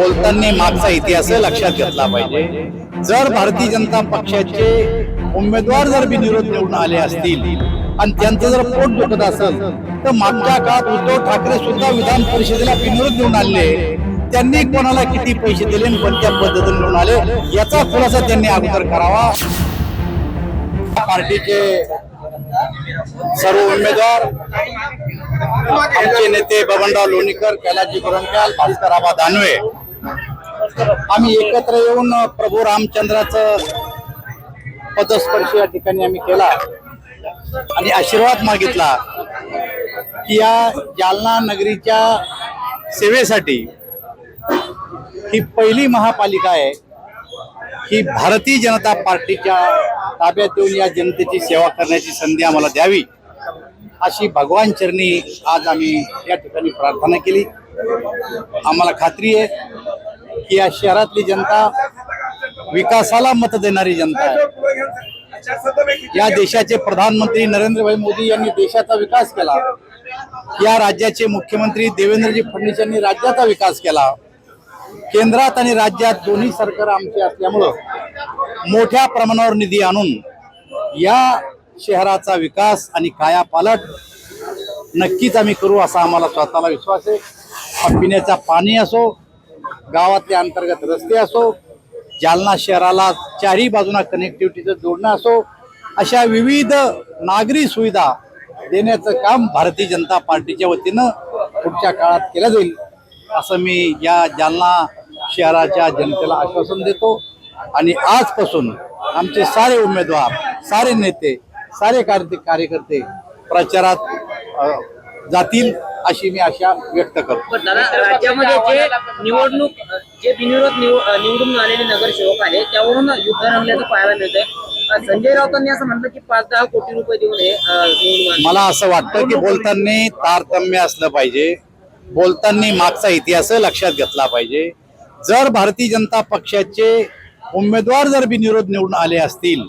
बोलताना मागचा इतिहास लक्षात घेतला पाहिजे. जर भारतीय जनता पक्षाचे उमेदवार जर बिनविरोध निवडून आले असतील आणि त्यांचं जर पोट दुखत असेल तर मागच्या काळात उद्धव ठाकरे सुद्धा विधान परिषदेला बिनविरोध निवडून आले. त्यांनी कोणाला किती पैसे दिले आणि कोणत्या पद्धतीने निवडून आले याचा खुलासा त्यांनी अगोदर करावा. पार्टीचे सर्व उमेदवार आमचे नेते बबनराव लोणीकर कैलाजी गोरंट्याल भास्कर आबा दानवे आम्ही एकत्र येऊन प्रभू रामचंद्राचं पदस्पर्श या ठिकाणी आम्ही केला. आणि आशीर्वाद मागितला की या जालना नगरीच्या सेवेसाठी ही पहिली महापालिका आहे. ही भारतीय जनता पार्टीच्या ताब्यात येऊन या जनतेची सेवा करण्याची संधी आम्हाला द्यावी अशी भगवान चरणी आज आम्ही या ठिकाणी प्रार्थना केली. आम्हाला खात्री आहे की या शहरातली जनता विकासाला मत देणारी जनता आहे. या देशाचे प्रधानमंत्री नरेंद्रभाई मोदी यांनी देशाचा विकास केला. या राज्याचे मुख्यमंत्री देवेंद्रजी फडणवीस यांनी राज्याचा विकास केला. केंद्रात आणि राज्यात दोन्ही सरकार आमचे असल्यामुळं मोठ्या प्रमाणावर निधी आणून या शहराचा विकास आणि कायापालट नक्कीच आम्ही करू असा आम्हाला स्वतःला विश्वास आहे. पिण्याचा पाणी असो गावातले अंतर्गत रस्ते असो जालना शहराला चारही बाजूना कनेक्टिव्हिटीचं जोडणं असो अशा विविध नागरी सुविधा देण्याचं काम भारतीय जनता पार्टीच्या वतीनं पुढच्या काळात केलं जाईल असं मी या जालना शहराच्या जनतेला आश्वासन देतो. आणि आजपासून आमचे सारे उमेदवार सारे नेते सारे कार्य कार्यकर्ते प्रचारात जातील. अशी मी आशा व्यक्त करतो. राज्यामध्ये जे निवडणूक जे बिनविरोध निव- निवडून आलेले नगरसेवक आहे त्यावरून युद्ध रंगल्याचं पाहायला मिळतंय. संजय राऊतांनी असं म्हटलं की पाच दहा कोटी रुपये देऊन. मला असं वाटतं की बोलताना तारतम्य असलं पाहिजे. बोलताना मागचा इतिहास लक्षात घेतला पाहिजे. जर भारतीय जनता पक्षाचे उमेदवार जर बिनविरोध निवडून आले असतील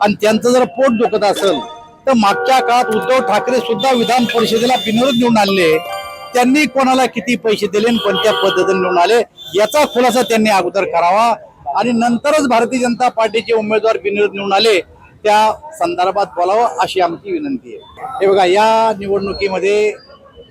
आणि त्यांचं जर पोट दुखत असेल तर मागच्या काळात उद्धव ठाकरे सुद्धा विधान परिषदेला बिनविरोध निवडून आले. त्यांनी कोणाला किती पैसे दिले आणि कोणत्या पद्धतीने निवडून आले याचा खुलासा त्यांनी अगोदर करावा. आणि नंतरच भारतीय जनता पार्टीचे उमेदवार बिनविरोध निवडून आले त्या संदर्भात बोलावं अशी आमची विनंती आहे. हे बघा या निवडणुकीमध्ये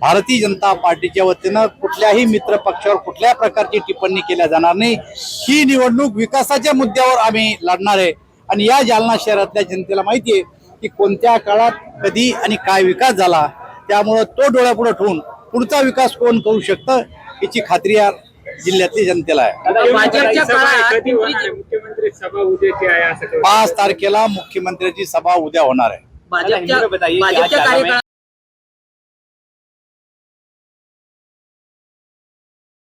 भारतीय जनता पार्टीच्या वतीनं कुठल्याही मित्र पक्षावर कुठल्या प्रकारची टिप्पणी केल्या जाणार नाही. ही निवडणूक विकासाच्या मुद्द्यावर आम्ही लढणार आहे. आणि या जालना शहरातल्या जनतेला माहिती आहे की कोणत्या काळात कधी आणि काय विकास झाला त्यामुळं तो डोळ्यापुढे ठेवून पुढचा विकास कोण करू शकतं याची खात्री या जिल्ह्यातली जनतेला आहे भाजपच्या काळात कधी होणार आहे? मुख्यमंत्री सभा उद्याची आहे असं कळलं. पाच तारखेला मुख्यमंत्र्याची सभा उद्या होणार आहे भाजपच्या भाजपच्या कार्यकाळात